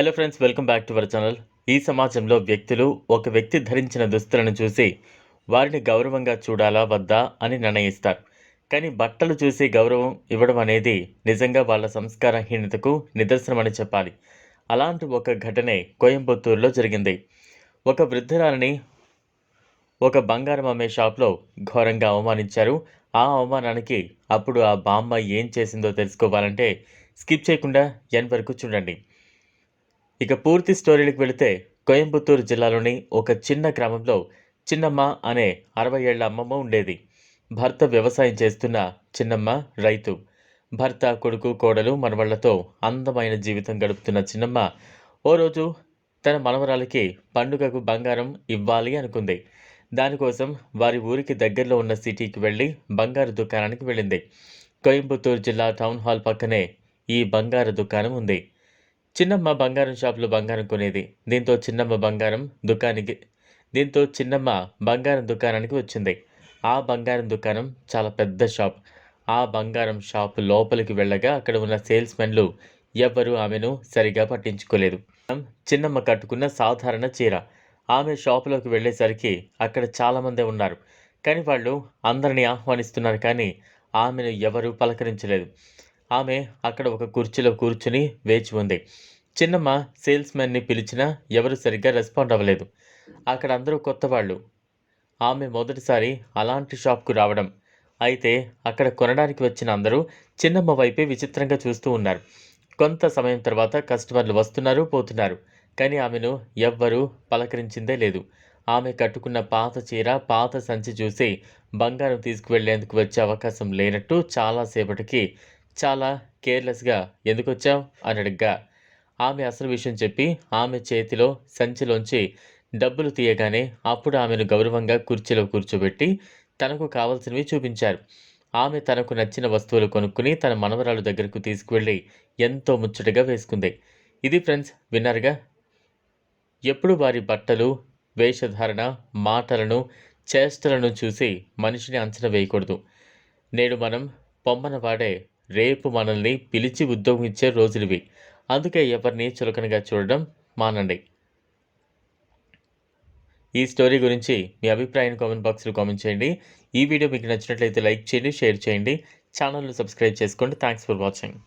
Hello friends welcome back to our channel ఈ సమాజంలో వ్యక్తులు ఒక వ్యక్తి ధరించిన దుస్తులను చూసి వారిని గౌరవంగా చూడాలా వద్దా అని నిర్ణయిస్తారు. కానీ బట్టలు చూసి గౌరవం ఇవ్వడం అనేది నిజంగా వాళ్ళ సంస్కారహీనతకు నిదర్శనమని చెప్పాలి. అలాంటి ఒక ఘటనే కోయంబత్తూరులో జరిగింది. ఒక వృద్ధురాలని ఒక బంగారం అమ్మే షాప్లో ఘోరంగా అవమానించారు. ఆ అవమానానికి అప్పుడు ఆ బామ్మ ఏం చేసిందో తెలుసుకోవాలంటే స్కిప్ చేయకుండా ఎన్ వరకు చూడండి. ఇక పూర్తి స్టోరీలకు వెళితే కోయంబత్తూరు జిల్లాలోని ఒక చిన్న గ్రామంలో చిన్నమ్మ అనే అరవై ఏళ్ళ అమ్మమ్మ ఉండేది. భర్త వ్యవసాయం చేస్తున్న చిన్నమ్మ రైతు. భర్త కొడుకు కోడలు మనవళ్ళతో అందమైన జీవితం గడుపుతున్న చిన్నమ్మ ఓ రోజు తన మనవరాలకి పండుగకు బంగారం ఇవ్వాలి అనుకుంది. దానికోసం వారి ఊరికి దగ్గరలో ఉన్న సిటీకి వెళ్ళి బంగారు దుకాణానికి వెళ్ళింది. కోయంబత్తూరు జిల్లా టౌన్ హాల్ పక్కనే ఈ బంగారు దుకాణం ఉంది. చిన్నమ్మ బంగారం షాపులో బంగారం కొనేది. దీంతో చిన్నమ్మ బంగారం దుకాణానికి దీంతో చిన్నమ్మ బంగారం దుకాణానికి వచ్చింది. ఆ బంగారం దుకాణం చాలా పెద్ద షాప్. ఆ బంగారం షాప్ లోపలికి వెళ్ళగా అక్కడ ఉన్న సేల్స్ మెన్లు ఎవ్వరూ ఆమెను సరిగా పట్టించుకోలేదు. చిన్నమ్మ కట్టుకున్న సాధారణ చీర. ఆమె షాపులోకి వెళ్ళేసరికి అక్కడ చాలామందే ఉన్నారు. కానీ వాళ్ళు అందరినీ ఆహ్వానిస్తున్నారు కానీ ఆమెను ఎవరూ పలకరించలేదు. ఆమె అక్కడ ఒక కుర్చీలో కూర్చుని వేచి ఉంది. చిన్నమ్మ సేల్స్మెన్ని పిలిచినా ఎవరు సరిగ్గా రెస్పాండ్ అవ్వలేదు. అక్కడ అందరూ కొత్త వాళ్ళు. ఆమె మొదటిసారి అలాంటి షాప్కు రావడం. అయితే అక్కడ కొనడానికి వచ్చిన అందరూ చిన్నమ్మ వైపే విచిత్రంగా చూస్తూ ఉన్నారు. కొంత సమయం తర్వాత కస్టమర్లు వస్తున్నారు పోతున్నారు. కానీ ఆమెను ఎవ్వరూ పలకరించిందే లేదు. ఆమె కట్టుకున్న పాత చీర పాత సంచి చూసి బంగారం తీసుకువెళ్ళేందుకు వచ్చే అవకాశం లేనట్టు చాలాసేపటికి చాలా కేర్లెస్గా ఎందుకు వచ్చావు అని అడగ్గా. ఆమె అసలు విషయం చెప్పి ఆమె చేతిలో సంచిలోంచి డబ్బులు తీయగానే అప్పుడు ఆమెను గౌరవంగా కుర్చీలో కూర్చోబెట్టి తనకు కావలసినవి చూపించారు. ఆమె తనకు నచ్చిన వస్తువులు కొనుక్కుని తన మనవరాలు దగ్గరకు తీసుకువెళ్ళి ఎంతో ముచ్చటగా వేసుకుంది. ఇది ఫ్రెండ్స్ విన్నారుగా? ఎప్పుడు వారి బట్టలు వేషధారణ మాటలను చేష్టలను చూసి మనిషిని అంచనా వేయకూడదు. నేడు మనం పొమ్మన వాడే రేపు మనల్ని పిలిచి ఉద్యోగం ఇచ్చే రోజులివి. అందుకే ఎవరిని చులకనగా చూడడం మానండి. ఈ స్టోరీ గురించి మీ అభిప్రాయాన్ని కామెంట్ బాక్స్లో కామెంట్ చేయండి. ఈ వీడియో మీకు నచ్చినట్లయితే లైక్ చేయండి షేర్ చేయండి. ఛానల్ను సబ్స్క్రైబ్ చేసుకోండి. Thanks for watching.